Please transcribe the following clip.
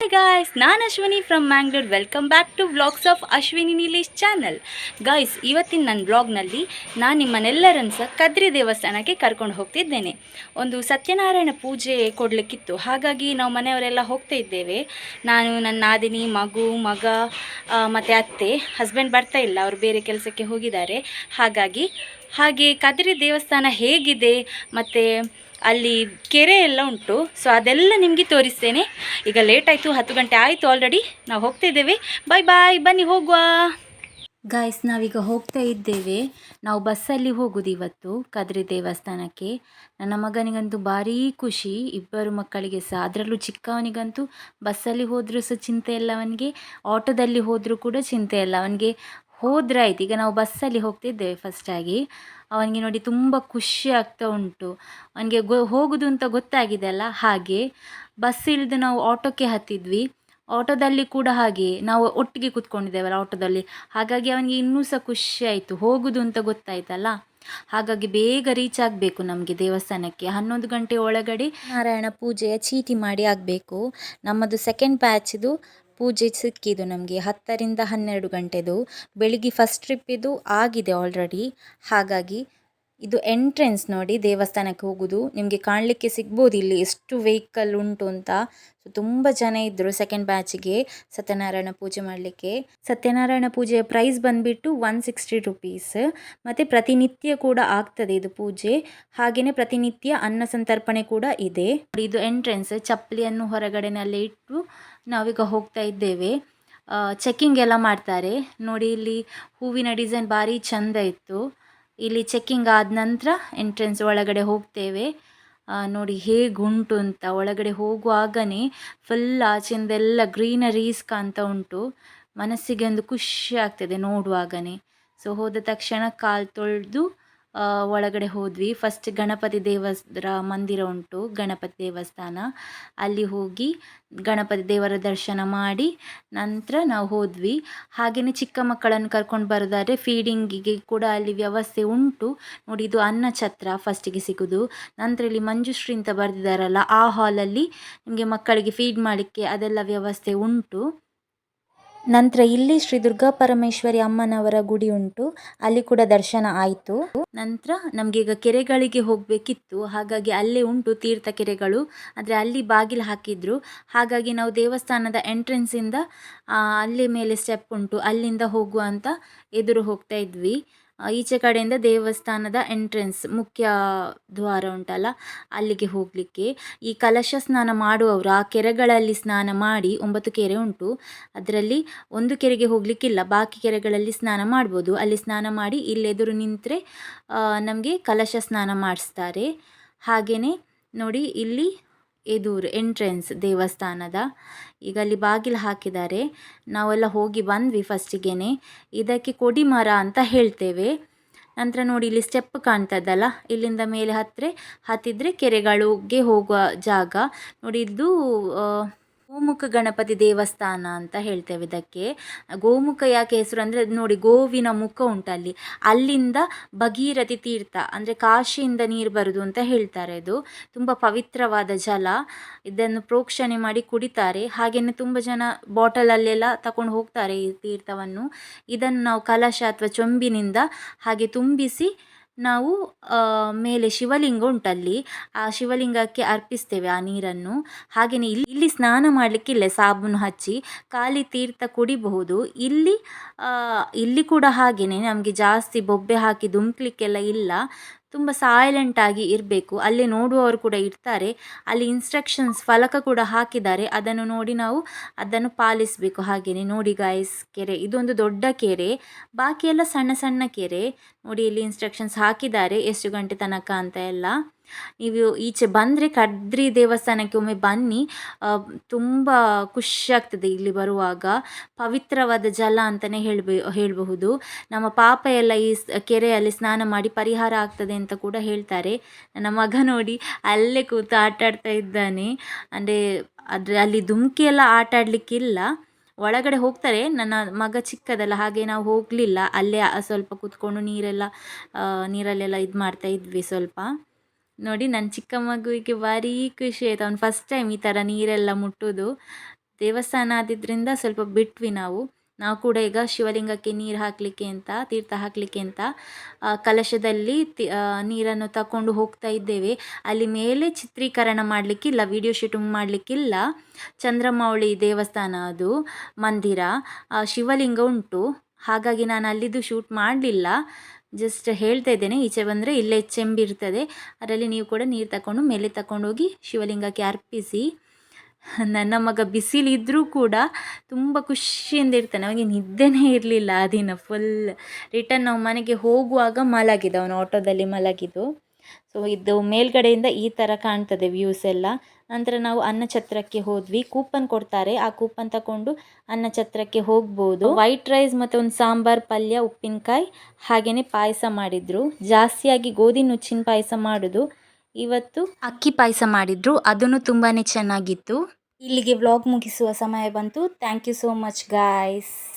Guys ನಾನು Ashwini from Mangalore welcome back to vlogs of Ashwini Nilesh channel guys ಇವತ್ತಿನ ನನ್ನ ಬ್ಲಾಗ್ನಲ್ಲಿ ನಾನು ನಿಮ್ಮನ್ನೆಲ್ಲರನ್ನು ಸಹ ಕದ್ರಿ ದೇವಸ್ಥಾನಕ್ಕೆ ಕರ್ಕೊಂಡು ಹೋಗ್ತಿದ್ದೇನೆ. ಒಂದು ಸತ್ಯನಾರಾಯಣ ಪೂಜೆ ಕೊಡಲಿಕ್ಕಿತ್ತು. ಹಾಗಾಗಿ ನಾವು ಮನೆಯವರೆಲ್ಲ ಹೋಗ್ತಾ ಇದ್ದೇವೆ. ನಾನು, ನನ್ನ ನಾದಿನಿ, ಮಗು, ಮಗ ಮತ್ತು ಅತ್ತೆ ಹಸ್ಬೆಂಡ್ ಬರ್ತಾ ಇಲ್ಲ. ಅವರು ಬೇರೆ ಕೆಲಸಕ್ಕೆ ಹೋಗಿದ್ದಾರೆ. ಹಾಗಾಗಿ ಹಾಗೆ ಕದ್ರಿ ದೇವಸ್ಥಾನ ಹೇಗಿದೆ? ಮತ್ತು ಅಲ್ಲಿ ಕೆರೆ ಎಲ್ಲ ಉಂಟು. ಸೊ ಅದೆಲ್ಲ ನಿಮಗೆ ತೋರಿಸ್ತೇನೆ. ಈಗ ಲೇಟ್ ಆಯಿತು, ಹತ್ತು ಗಂಟೆ ಆಯಿತು ಆಲ್ರೆಡಿ ನಾವು ಹೋಗ್ತಾ ಇದ್ದೇವೆ. ಬಾಯ್ ಬಾಯ್ ಬನ್ನಿ ಹೋಗುವ. ಗಾಯ್ಸ್ ನಾವೀಗ ಹೋಗ್ತಾ ಇದ್ದೇವೆ. ನಾವು ಬಸ್ಸಲ್ಲಿ ಹೋಗುದು ಇವತ್ತು, ಕದ್ರಿ ದೇವಸ್ಥಾನಕ್ಕೆ. ನನ್ನ ಮಗನಿಗಂತೂ ಭಾರೀ ಖುಷಿ. ಇಬ್ಬರು ಮಕ್ಕಳಿಗೆ ಸಹ ಅದರಲ್ಲೂ ಚಿಕ್ಕವನಿಗಂತೂ ಬಸ್ಸಲ್ಲಿ ಹೋದರೂ ಸಹ ಚಿಂತೆ ಇಲ್ಲ ಅವನಿಗೆ. ಆಟೋದಲ್ಲಿ ಹೋದರೂ ಕೂಡ ಚಿಂತೆ ಇಲ್ಲ ಅವನಿಗೆ. ಹೋದ್ರೆ ಆಯ್ತು ಈಗ ನಾವು ಬಸ್ಸಲ್ಲಿ ಹೋಗ್ತಿದ್ದೇವೆ ಫಸ್ಟಾಗಿ ಅವನಿಗೆ ನೋಡಿ ತುಂಬ ಖುಷಿ ಆಗ್ತಾ ಉಂಟು. ಅವನಿಗೆ ಗೊ, ಹೋಗುದು ಅಂತ ಗೊತ್ತಾಗಿದೆ ಅಲ್ಲ? ಹಾಗೆ. ಬಸ್ ಇಳಿದು ನಾವು ಆಟೋಕ್ಕೆ ಹತ್ತಿದ್ವಿ. ಆಟೋದಲ್ಲಿ ಕೂಡ ಹಾಗೆ. ನಾವು ಒಟ್ಟಿಗೆ ಕೂತ್ಕೊಂಡಿದ್ದೇವಲ್ಲ ಆಟೋದಲ್ಲಿ. ಹಾಗಾಗಿ ಅವನಿಗೆ ಇನ್ನೂ ಸಹ ಖುಷಿ ಆಯಿತು. ಹೋಗುದು ಅಂತ ಗೊತ್ತಾಯ್ತಲ್ಲ? ಹಾಗಾಗಿ ಬೇಗ ರೀಚ್ ಆಗಬೇಕು ನಮಗೆ ದೇವಸ್ಥಾನಕ್ಕೆ. ಹನ್ನೊಂದು ಗಂಟೆ ಒಳಗಡೆ ನಾರಾಯಣ ಪೂಜೆಯ ಚೀಟಿ ಮಾಡಿ ಆಗಬೇಕು. ನಮ್ಮದು ಸೆಕೆಂಡ್ ಬ್ಯಾಚಿದು ಪೂಜೆ ಸಿಕ್ಕಿದ್ದು ನಮಗೆ ಹತ್ತರಿಂದ ಹನ್ನೆರಡು ಗಂಟೆದು. ಬೆಳಿಗ್ಗೆ ಫಸ್ಟ್ ಟ್ರಿಪ್ ಇದು ಆಗಿದೆ ಆಲ್ರೆಡಿ ಹಾಗಾಗಿ ಇದು ಎಂಟ್ರೆನ್ಸ್ ನೋಡಿ ದೇವಸ್ಥಾನಕ್ಕೆ ಹೋಗೋದು. ನಿಮಗೆ ಕಾಣಲಿಕ್ಕೆ ಸಿಗ್ಬೋದು ಇಲ್ಲಿ ಎಷ್ಟು ವೆಹಿಕಲ್ ಉಂಟು ಅಂತ. ಸೊ ತುಂಬ ಜನ ಇದ್ದರು ಸೆಕೆಂಡ್ ಬ್ಯಾಚಿಗೆ ಸತ್ಯನಾರಾಯಣ ಪೂಜೆ ಮಾಡಲಿಕ್ಕೆ. ಸತ್ಯನಾರಾಯಣ ಪೂಜೆಯ ಪ್ರೈಸ್ ಬಂದುಬಿಟ್ಟು ಒನ್ ಸಿಕ್ಸ್ಟಿ ರುಪೀಸ್ ಮತ್ತು ಪ್ರತಿನಿತ್ಯ ಕೂಡ ಆಗ್ತದೆ ಇದು ಪೂಜೆ. ಹಾಗೆಯೇ ಪ್ರತಿನಿತ್ಯ ಅನ್ನ ಸಂತರ್ಪಣೆ ಕೂಡ ಇದೆ. ಇದು ಎಂಟ್ರೆನ್ಸ್ ಚಪ್ಪಲಿಯನ್ನು ಹೊರಗಡೆನಲ್ಲೇ ಇಟ್ಟು ನಾವೀಗ ಹೋಗ್ತಾ ಇದ್ದೇವೆ. ಚೆಕ್ಕಿಂಗ್ ಎಲ್ಲ ಮಾಡ್ತಾರೆ. ನೋಡಿ, ಇಲ್ಲಿ ಹೂವಿನ ಡಿಸೈನ್ ಭಾರಿ ಚಂದ ಇತ್ತು. ಇಲ್ಲಿ ಚೆಕ್ಕಿಂಗ್ ಆದ ನಂತರ ಎಂಟ್ರೆನ್ಸ್ ಒಳಗಡೆ ಹೋಗ್ತೇವೆ. ನೋಡಿ ಹೇಗುಂಟು ಅಂತ. ಒಳಗಡೆ ಹೋಗುವಾಗನೇ ಫುಲ್ ಆಚೆಯಿಂದೆಲ್ಲ ಗ್ರೀನರೀಸ್ ಕಾಣ್ತಾ ಉಂಟು. ಮನಸ್ಸಿಗೆ ಒಂದು ಖುಷಿ ಆಗ್ತದೆ ನೋಡುವಾಗನೇ. ಸೊ ಹೋದ ತಕ್ಷಣ ಕಾಲು ತೊಳೆದು ಒಳಗಡೆ ಹೋದ್ವಿ. ಫಸ್ಟ್ ಗಣಪತಿ ದೇವರ ಮಂದಿರ ಉಂಟು, ಗಣಪತಿ ದೇವಸ್ಥಾನ. ಅಲ್ಲಿ ಹೋಗಿ ಗಣಪತಿ ದೇವರ ದರ್ಶನ ಮಾಡಿ ನಂತರ ನಾವು ಹೋದ್ವಿ. ಹಾಗೆಯೇ ಚಿಕ್ಕ ಮಕ್ಕಳನ್ನು ಕರ್ಕೊಂಡು ಬರೋದಾದರೆ ಫೀಡಿಂಗಿಗೆ ಕೂಡ ಅಲ್ಲಿ ವ್ಯವಸ್ಥೆ ಉಂಟು. ನೋಡಿ, ಇದು ಅನ್ನ ಛತ್ರ ಫಸ್ಟಿಗೆ ಸಿಗೋದು. ನಂತರ ಇಲ್ಲಿ ಮಂಜುಶ್ರೀ ಅಂತ ಬರೆದಿದ್ದಾರಲ್ಲ ಆ ಹಾಲಲ್ಲಿ ನಿಮಗೆ ಮಕ್ಕಳಿಗೆ ಫೀಡ್ ಮಾಡಲಿಕ್ಕೆ ಅದೆಲ್ಲ ವ್ಯವಸ್ಥೆ ಉಂಟು. ನಂತರ ಇಲ್ಲಿ ಶ್ರೀ ದುರ್ಗಾ ಪರಮೇಶ್ವರಿ ಅಮ್ಮನವರ ಗುಡಿ ಉಂಟು. ಅಲ್ಲಿ ಕೂಡ ದರ್ಶನ ಆಯಿತು. ನಂತರ ನಮಗೆ ಈಗ ಕೆರೆಗಳಿಗೆ ಹೋಗಬೇಕಿತ್ತು. ಹಾಗಾಗಿ ಅಲ್ಲೇ ಉಂಟು ತೀರ್ಥ ಕೆರೆಗಳು. ಆದರೆ ಅಲ್ಲಿ ಬಾಗಿಲು ಹಾಕಿದ್ರು. ಹಾಗಾಗಿ ನಾವು ದೇವಸ್ಥಾನದ ಎಂಟ್ರೆನ್ಸಿಂದ ಅಲ್ಲಿ ಮೇಲೆ ಸ್ಟೆಪ್ ಉಂಟು. ಅಲ್ಲಿಂದ ಹೋಗುವ ಅಂತ ಎದುರು ಹೋಗ್ತಾ ಇದ್ವಿ. ಈಚೆ ಕಡೆಯಿಂದ ದೇವಸ್ಥಾನದ ಎಂಟ್ರೆನ್ಸ್ ಮುಖ್ಯ ದ್ವಾರ ಉಂಟಲ್ಲ, ಅಲ್ಲಿಗೆ ಹೋಗಲಿಕ್ಕೆ. ಈ ಕಲಶ ಸ್ನಾನ ಮಾಡುವವರು, ಆ ಕೆರೆಗಳಲ್ಲಿ ಸ್ನಾನ ಮಾಡಿ ಒಂಬತ್ತು ಕೆರೆ ಉಂಟು. ಅದರಲ್ಲಿ ಒಂದು ಕೆರೆಗೆ ಹೋಗಲಿಕ್ಕಿಲ್ಲ, ಬಾಕಿ ಕೆರೆಗಳಲ್ಲಿ ಸ್ನಾನ ಮಾಡ್ಬೋದು. ಅಲ್ಲಿ ಸ್ನಾನ ಮಾಡಿ ಇಲ್ಲೆದುರು ನಿಂತರೆ ನಮಗೆ ಕಲಶ ಸ್ನಾನ ಮಾಡಿಸ್ತಾರೆ. ಹಾಗೆಯೇ ನೋಡಿ, ಇಲ್ಲಿ ಎದುರು ಎಂಟ್ರೆನ್ಸ್ ದೇವಸ್ಥಾನದ. ಈಗ ಅಲ್ಲಿ ಬಾಗಿಲು ಹಾಕಿದ್ದಾರೆ. ನಾವೆಲ್ಲ ಹೋಗಿ ಬಂದ್ವಿ ಫಸ್ಟಿಗೆ ಇದಕ್ಕೆ ಕೊಡಿಮರ ಅಂತ ಹೇಳ್ತೇವೆ. ನಂತರ ನೋಡಿ ಇಲ್ಲಿ ಸ್ಟೆಪ್ ಕಾಣ್ತದಲ್ಲ? ಇಲ್ಲಿಂದ ಮೇಲೆ ಹತ್ತಿರ ಹತ್ತಿದ್ರೆ ಕೆರೆಗಳಿಗೆ ಹೋಗುವ ಜಾಗ. ನೋಡಿ ಇದು ಗೋಮುಖ ಗಣಪತಿ ದೇವಸ್ಥಾನ ಅಂತ ಹೇಳ್ತೇವೆ ಇದಕ್ಕೆ. ಗೋಮುಖ ಯಾಕೆ ಹೆಸರು ಅಂದರೆ ನೋಡಿ ಗೋವಿನ ಮುಖ ಉಂಟಲ್ಲಿ ಅಲ್ಲಿಂದ ಭಗೀರಥಿ ತೀರ್ಥ ಅಂದರೆ ಕಾಶಿಯಿಂದ ನೀರು ಬರುದು ಅಂತ ಹೇಳ್ತಾರೆ ಅದು. ತುಂಬ ಪವಿತ್ರವಾದ ಜಲ. ಇದನ್ನು ಪ್ರೋಕ್ಷಣೆ ಮಾಡಿ ಕುಡಿತಾರೆ. ಹಾಗೆಯೇ ತುಂಬ ಜನ ಬಾಟಲಲ್ಲೆಲ್ಲ ತಗೊಂಡು ಹೋಗ್ತಾರೆ ಈ ತೀರ್ಥವನ್ನು. ಇದನ್ನು ನಾವು ಕಲಶ ಅಥವಾ ಚೊಂಬಿನಿಂದ ಹಾಗೆ ತುಂಬಿಸಿ ನಾವು ಮೇಲೆ ಶಿವಲಿಂಗ ಉಂಟಲ್ಲಿ. ಆ ಶಿವಲಿಂಗಕ್ಕೆ ಅರ್ಪಿಸ್ತೇವೆ ಆ ನೀರನ್ನು. ಹಾಗೆಯೇ ಇಲ್ಲಿ ಇಲ್ಲಿ ಸ್ನಾನ ಮಾಡಲಿಕ್ಕಿಲ್ಲ ಸಾಬೂನು ಹಚ್ಚಿ. ಖಾಲಿ ತೀರ್ಥ ಕುಡಿಬಹುದು. ಇಲ್ಲಿ ಇಲ್ಲಿ ಕೂಡ ಹಾಗೆಯೇ ನಮಗೆ ಜಾಸ್ತಿ ಬೊಬ್ಬೆ ಹಾಕಿ ಧುಮುಕ್ಲಿಕ್ಕೆಲ್ಲ ಇಲ್ಲ. ತುಂಬ ಸೈಲೆಂಟಾಗಿ ಇರಬೇಕು. ಅಲ್ಲಿ ನೋಡುವವರು ಕೂಡ ಇರ್ತಾರೆ. ಅಲ್ಲಿ ಇನ್ಸ್ಟ್ರಕ್ಷನ್ಸ್ ಫಲಕ ಕೂಡ ಹಾಕಿದ್ದಾರೆ. ಅದನ್ನು ನೋಡಿ ನಾವು ಅದನ್ನು ಪಾಲಿಸಬೇಕು. ಹಾಗೆಯೇ ನೋಡಿ ಗಾಯಸ್ ಕೆರೆ. ಇದೊಂದು ದೊಡ್ಡ ಕೆರೆ. ಬಾಕಿ ಎಲ್ಲ ಸಣ್ಣ ಸಣ್ಣ ಕೆರೆ. ನೋಡಿ ಇಲ್ಲಿ ಇನ್ಸ್ಟ್ರಕ್ಷನ್ಸ್ ಹಾಕಿದ್ದಾರೆ. ಎಷ್ಟು ಗಂಟೆ ತನಕ ಅಂತ ಎಲ್ಲ. ನೀವು ಈಚೆ ಬಂದರೆ ಕದ್ರಿ ದೇವಸ್ಥಾನಕ್ಕೆ ಒಮ್ಮೆ ಬನ್ನಿ. ತುಂಬ ಖುಷಿ ಆಗ್ತದೆ ಇಲ್ಲಿ ಬರುವಾಗ. ಪವಿತ್ರವಾದ ಜಲ ಅಂತಲೇ ಹೇಳ್ಬೇ, ಹೇಳಬಹುದು. ನಮ್ಮ ಪಾಪ ಎಲ್ಲ ಈ ಕೆರೆಯಲ್ಲಿ ಸ್ನಾನ ಮಾಡಿ ಪರಿಹಾರ ಆಗ್ತದೆ ಅಂತ ಕೂಡ ಹೇಳ್ತಾರೆ. ನನ್ನ ಮಗ ನೋಡಿ ಅಲ್ಲೇ ಕೂತು ಆಟ ಆಡ್ತಾ ಇದ್ದಾನೆ. ಅಂದರೆ ಅದ್ರ ಅಲ್ಲಿ ಧುಮುಕಿ ಎಲ್ಲ ಆಟ ಆಡಲಿಕ್ಕಿಲ್ಲ ಒಳಗಡೆ ಹೋಗ್ತಾರೆ. ನನ್ನ ಮಗ ಚಿಕ್ಕದಲ್ಲ, ಹಾಗೆ ನಾವು ಹೋಗಲಿಲ್ಲ. ಅಲ್ಲೇ ಸ್ವಲ್ಪ ಕೂತ್ಕೊಂಡು ನೀರೆಲ್ಲ ನೀರಲ್ಲೆಲ್ಲ ಇದು ಮಾಡ್ತಾ ಇದ್ವಿ ಸ್ವಲ್ಪ. ನೋಡಿ ನನ್ನ ಚಿಕ್ಕ ಮಗುವಿಗೆ ಭಾರೀ ಖುಷಿ ಆಯಿತು. ಅವ್ನು ಫಸ್ಟ್ ಟೈಮ್ ಈ ಥರ ನೀರೆಲ್ಲ ಮುಟ್ಟೋದು. ದೇವಸ್ಥಾನ ಆದಿದ್ದರಿಂದ ಸ್ವಲ್ಪ ಬಿಟ್ವಿ ನಾವು. ನಾವು ಕೂಡ ಈಗ ಶಿವಲಿಂಗಕ್ಕೆ ನೀರು ಹಾಕಲಿಕ್ಕೆ ಅಂತ, ತೀರ್ಥ ಹಾಕಲಿಕ್ಕೆ ಅಂತ ಕಲಶದಲ್ಲಿ ನೀರನ್ನು ತಗೊಂಡು ಹೋಗ್ತಾ ಇದ್ದೇವೆ. ಅಲ್ಲಿ ಮೇಲೆ ಚಿತ್ರೀಕರಣ ಮಾಡಲಿಕ್ಕಿಲ್ಲ ವಿಡಿಯೋ ಶೂಟಿಂಗ್ ಮಾಡಲಿಕ್ಕಿಲ್ಲ ಚಂದ್ರಮೌಳಿ ದೇವಸ್ಥಾನ ಅದು, ಮಂದಿರ. ಶಿವಲಿಂಗ ಉಂಟು. ಹಾಗಾಗಿ ನಾನು ಅಲ್ಲಿದ್ದು ಶೂಟ್ ಮಾಡಲಿಲ್ಲ. ಜಸ್ಟ್ ಹೇಳ್ತಾ ಇದ್ದೇನೆ, ಈಚೆ ಬಂದರೆ ಇಲ್ಲೇ ಚೆಂಬಿರ್ತದೆ ಅದರಲ್ಲಿ ನೀವು ಕೂಡ ನೀರು ತಗೊಂಡು ಮೇಲೆ ತಗೊಂಡೋಗಿ ಶಿವಲಿಂಗಕ್ಕೆ ಅರ್ಪಿಸಿ. ನನ್ನ ಮಗ ಬಿಸಿಲಿದ್ದರೂ ಕೂಡ ತುಂಬ ಖುಷಿಯಿಂದ ಇರ್ತಾನೆ. ಅವನಿಗೆ ನಿದ್ದೆನೇ ಇರಲಿಲ್ಲ ಆ ದಿನ ಫುಲ್ ರಿಟರ್ನ್ ನಾವು ಮನೆಗೆ ಹೋಗುವಾಗ ಮಲಗಿದ ಅವನು ಆಟೋದಲ್ಲಿ ಮಲಗಿದ್ದು. ಸೊ ಇದು ಮೇಲ್ಗಡೆಯಿಂದ ಈ ಥರ ಕಾಣ್ತದೆ ವ್ಯೂಸ್ ಎಲ್ಲ. ನಂತರ ನಾವು ಅನ್ನಛತ್ರಕ್ಕೆ ಹೋದ್ವಿ. ಕೂಪನ್ ಕೊಡ್ತಾರೆ. ಆ ಕೂಪನ್ ತಗೊಂಡು ಅನ್ನಛತ್ರಕ್ಕೆ ಹೋಗ್ಬೋದು. ವೈಟ್ ರೈಸ್ ಮತ್ತು ಒಂದು ಸಾಂಬಾರ್, ಪಲ್ಯ, ಉಪ್ಪಿನಕಾಯಿ ಹಾಗೆಯೇ ಪಾಯಸ ಮಾಡಿದರು. ಜಾಸ್ತಿಯಾಗಿ ಗೋಧಿ ನುಚ್ಚಿನ ಪಾಯಸ ಮಾಡೋದು. ಇವತ್ತು ಅಕ್ಕಿ ಪಾಯಸ ಮಾಡಿದ್ರು. ಅದನ್ನು ತುಂಬಾ ಚೆನ್ನಾಗಿತ್ತು. ಇಲ್ಲಿಗೆ ವ್ಲಾಗ್ ಮುಗಿಸುವ ಸಮಯ ಬಂತು. Thank you so much guys